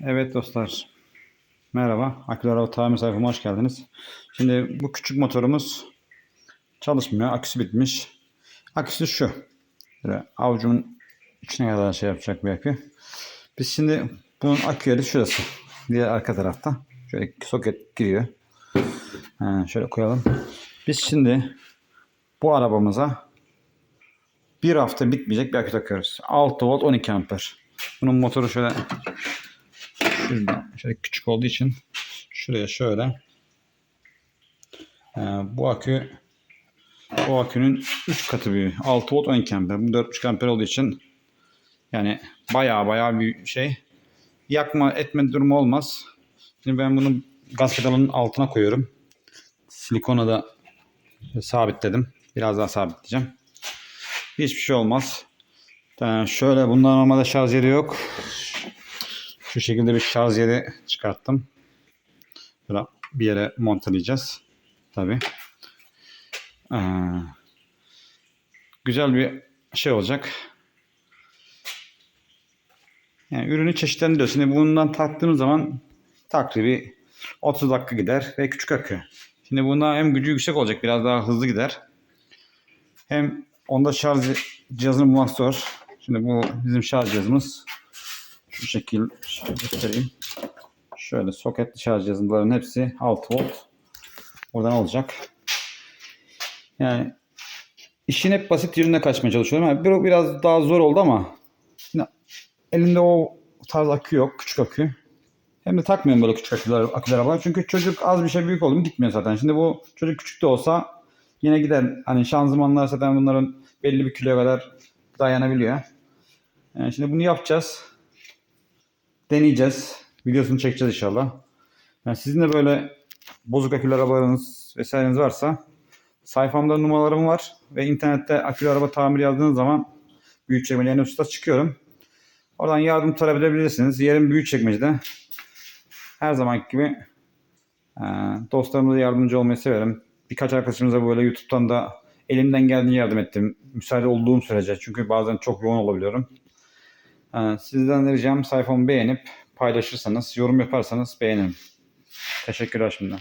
Evet dostlar. Merhaba. Akülü Araba Tamir sayfama hoş geldiniz. Şimdi bu küçük motorumuz çalışmıyor. Aküsü bitmiş. Aküsü şu. Böyle avucumun içine kadar şey yapacak bir akü. Biz şimdi bunun akü yeri şurası. Diğer arka tarafta. Şöyle soket giriyor. Ha, şöyle koyalım. Biz şimdi bu arabamıza bir hafta bitmeyecek bir akü takıyoruz. 6 volt 12 amper. Bunun motoru şöyle şöyle küçük olduğu için şuraya şöyle Ee, bu akü bu akünün 3 katı büyüğü. 6 volt 12 amper. Bu 4,5 amper olduğu için yani baya baya bir şey. Yakma etme durumu olmaz. Şimdi ben bunu gaz pedalının altına koyuyorum. Silikona da sabitledim. Biraz daha sabitleyeceğim. Hiçbir şey olmaz. Yani şöyle bunda normalde şarj yeri yok. Şu şekilde bir şarj yeri çıkarttım. Böyle bir yere montelayacağız. Tabi. güzel bir şey olacak. Yani ürünü çeşitlendiriyor. Şimdi bundan taktığımız zaman takribi 30 dakika gider ve küçük akü. Şimdi bunda hem gücü yüksek olacak biraz daha hızlı gider. Hem onda şarj cihazını bulmak zor. Şimdi bu bizim şarj cihazımız. Şu şekil göstereyim. Şöyle soketli şarj cihazların hepsi 6 volt. Oradan olacak. Yani işin hep basit yerine kaçmaya çalışıyorum. Yani bir- biraz daha zor oldu ama yine elimde o tarz akü yok. Küçük akü. Hem de takmıyorum böyle küçük aküler, aküler arabaya. Çünkü çocuk az bir şey büyük oldu mu gitmiyor zaten. Şimdi bu çocuk küçük de olsa yine gider. Hani şanzımanlar zaten bunların belli bir kiloya kadar dayanabiliyor. Yani şimdi bunu yapacağız. Deneyeceğiz. Videosunu çekeceğiz inşallah. Yani sizin de böyle bozuk akülü arabalarınız vesaireniz varsa sayfamda numaralarım var ve internette akülü araba tamir yazdığınız zaman Büyükçekmece en usta çıkıyorum. Oradan yardım talep edebilirsiniz. Yerim Büyükçekmece'de. Her zamanki gibi e, dostlarımıza yardımcı olmayı severim. Birkaç arkadaşımıza böyle YouTube'dan da elimden geldiğince yardım ettim. Müsaade olduğum sürece. Çünkü bazen çok yoğun olabiliyorum. E, sizden de ricam sayfamı beğenip paylaşırsanız, yorum yaparsanız beğenirim. Teşekkürler şimdiden.